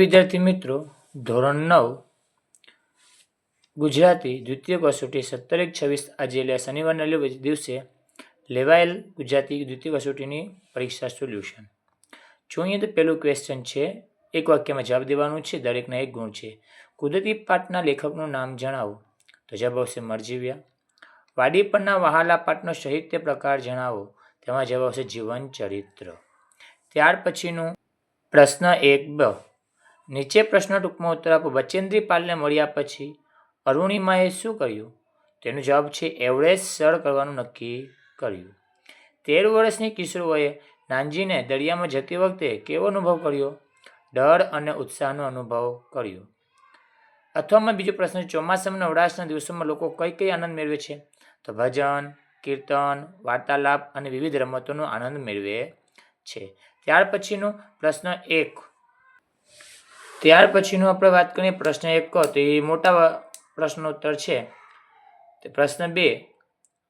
વિદ્યાર્થી મિત્રો, ધોરણ નવ, ગુજરાતી દ્વિતીય કસોટી સત્તર એક છવ્વીસ આજે એટલે શનિવારના દિવસે લેવાયેલ ગુજરાતી દ્વિતીય કસોટીની પરીક્ષા સોલ્યુશન. જોઈએ તો પહેલું ક્વેશ્ચન છે, એક વાક્યમાં જવાબ દેવાનું છે, દરેકના એક ગુણ છે. કુદરતી પાઠના લેખકનું નામ જણાવો. તો જવાબ આવશે મરજીવ્યા. વાડી પરના વહાલા પાઠનો સાહિત્ય પ્રકાર જણાવો. તેમાં જવાબ આવશે જીવન ચરિત્ર. ત્યાર પછીનું પ્રશ્ન એક બ. નીચે પ્રશ્ન ટૂંકમાં ઉત્તર આપો. બચેન્દ્રી પાલને મળ્યા પછી અરુણિમાએ શું કર્યું? તેનો જવાબ છે એવરેસ્ટ સર કરવાનું નક્કી કર્યું. તેર વર્ષની કિશોરોએ નાનજીને દરિયામાં જતી વખતે કેવો અનુભવ કર્યો? ડર અને ઉત્સાહનો અનુભવ કર્યો. અથવામાં બીજો પ્રશ્ન ચોમાસામાં નવરાશના દિવસોમાં લોકો કઈ કઈ આનંદ મેળવે છે? તો ભજન, કીર્તન, વાર્તાલાપ અને વિવિધ રમતોનો આનંદ મેળવે છે. ત્યાર પછીનો પ્રશ્ન એક. ત્યાર પછીનું આપણે વાત કરીએ પ્રશ્ન એક તો એ મોટા પ્રશ્નોત્તર છે. પ્રશ્ન બે,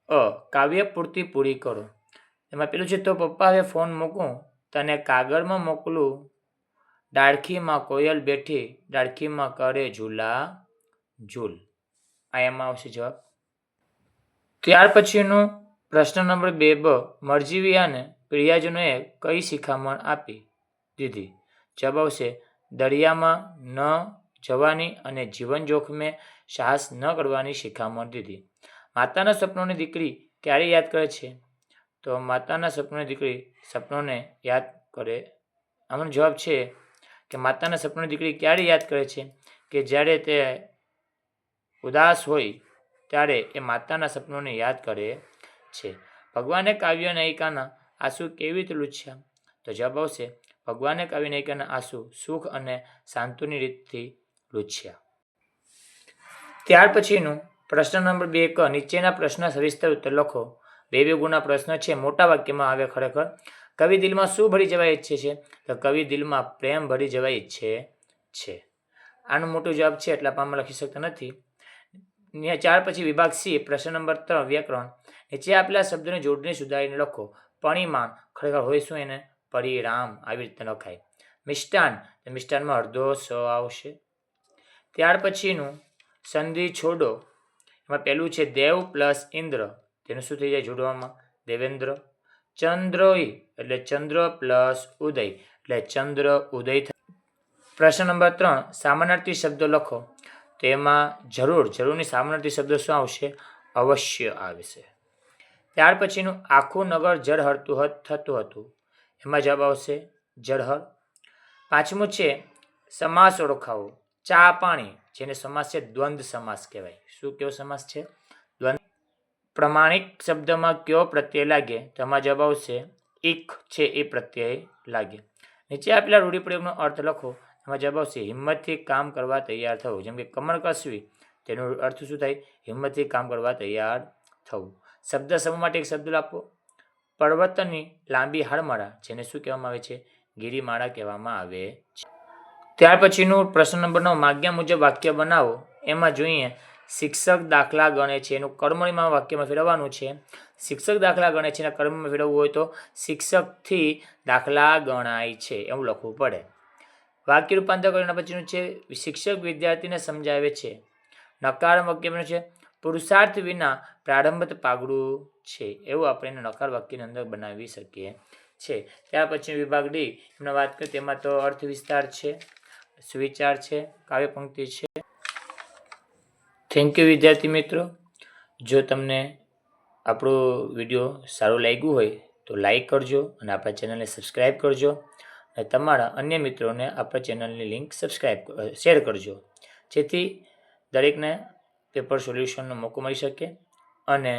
અ, કાવ્ય પૂર્તિ પૂરી કરો. એમાં પેલું છે, તો પપ્પા હવે ફોન મૂકું, તને કાગળમાં મોકલું. ડાળખીમાં કોયલ બેઠી ડાળખીમાં કરે ઝૂલા, ઝૂલ. આ એમાં આવશે જવાબ. ત્યાર પછીનું પ્રશ્ન નંબર બે, બ, મરજીવિયાને પ્રિયાજનોએ કઈ શિખામણ આપી દીધી? જવાબ આવશે દરિયામાં ન જવાની અને જીવન જોખમે સાહસ ન કરવાની શિખામણ દીધી માતાના સપનોની દીકરી ક્યારે યાદ કરે છે? તો માતાના સપનોની દીકરી સપનોને યાદ કરે. આનો જવાબ છે કે માતાના સપનોની દીકરી ક્યારે યાદ કરે છે? કે જ્યારે તે ઉદાસ હોય ત્યારે એ માતાના સપનોને યાદ કરે છે. ભગવાને કાવ્ય નાયિકાના આંસુ કેવી રીતે લૂછ્યા? તો જવાબ આવશે ભગવાને કાવ્ય નાયિકાના આંસુ સુખ અને શાંતિની રીતથી લૂછ્યા. ત્યાર પછીનું પ્રશ્ન નંબર બે ક, નીચેના પ્રશ્ન સવિસ્તર ઉત્તર લખો. બે બે ગુણના પ્રશ્ન છે, મોટા વાક્યમાં આવે ખરેખર. કવિ દિલમાં શું ભરી જવા ઈચ્છે છે? તો કવિ દિલમાં પ્રેમ ભરી જવા ઈચ્છે છે. આનો મોટો જવાબ છે એટલે આપણે લખી શકતા નથી. ચાર પછી વિભાગ સી, પ્રશ્ન નંબર ત્રણ, વ્યાકરણ. નીચે આપેલા શબ્દોની જોડણી સુધારીને લખો. પરિમાણ ખરેખર હોય શું એને? પરિણામ આવી રીતે લખાય મિષ્ટાન મિષ્ટાનમાં અડધો સ આવશે. ત્યાર પછીનું સંધિ છોડો. એમાં પહેલું છે દેવ પ્લસ ઇન્દ્ર. તેનું શું થઈ જાય જોડવામાં? દેવેન્દ્ર. ચંદ્રોય એટલે ચંદ્ર પ્લસ ઉદય. એટલે ચંદ્ર ઉદય થાય પ્રશ્ન નંબર ત્રણ, સામાનાર્થી શબ્દો લખો. તો એમાં જરૂર, જરૂરની સામાનાર્થી શબ્દો શું આવશે? અવશ્ય આવશે. ત્યાર પછીનું આખું નગર જળહરતું હત, થતું હતું. એમાં જવાબ આવશે જળહળ પાંચમું છે, સમાસ ઓળખાવો. ચા પાણી, જેને સમાસ છે દ્વંદ્વ સમાસ કહેવાય. શું કેવો સમાસ છે? દ્વંદ. પ્રમાણિક શબ્દમાં કયો પ્રત્યય લાગે? તો એમાં જવાબ આવશે એક છે એ પ્રત્યય લાગે. નીચે આપેલા રૂઢિપ્રયોગનો અર્થ લખો. એમાં જવાબ આવશે, હિંમતથી કામ કરવા તૈયાર થવું. જેમ કે કમર કસવી, તેનો અર્થ શું થાય? હિંમતથી કામ કરવા તૈયાર થવું. શબ્દ સમૂહ માટે એક શબ્દ આપો પર્વતની લાંબી હાડમાળા જેને શું કહેવામાં આવે છે? ગિરિમાળા કહેવામાં આવે છે. ત્યાર પછીનું પ્રશ્ન નંબર નવ, માગ્યા મુજબ વાક્ય બનાવો. એમાં જોઈએ, શિક્ષક દાખલા ગણે છે. એનું કર્મણીમાં વાક્યમાં ફેરવવાનું છે. શિક્ષક દાખલા ગણે છે એના કર્મમાં ફેરવવું હોય તો શિક્ષકથી દાખલા ગણાય છે એવું લખવું પડે. વાક્ય રૂપાંતર કર્યા પછીનું છે, શિક્ષક વિદ્યાર્થીને સમજાવે છે. નકાર વાક્ય બન્યું છે. પુરુષાર્થ વિના પ્રારંભત પાગડું છે, એવું આપણે એને નકાર વાક્યની અંદર બનાવી શકીએ છે ત્યાર પછી વિભાગ ડી એમને વાત કરીએ તેમાં તો અર્થ વિસ્તાર છે, સુવિચાર છે, કાવ્ય પંક્તિ છે. થેન્ક યુ વિદ્યાર્થી મિત્રો. જો તમને આપણો વીડિયો સારું લાગ્યું હોય તો લાઈક કરજો અને આપણા ચેનલને સબસ્ક્રાઈબ કરજો અને તમારા અન્ય મિત્રોને આપણા ચેનલની લિંક સબસ્ક્રાઈબ શેર કરજો. જેથી દરેકને પેપર સોલ્યુશનનો મોકો મળી શકે અને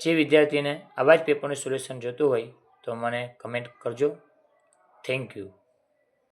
જે વિદ્યાર્થીને આવા જ પેપરનું સોલ્યુશન જોતું હોય તો મને કમેન્ટ કરજો. Thank you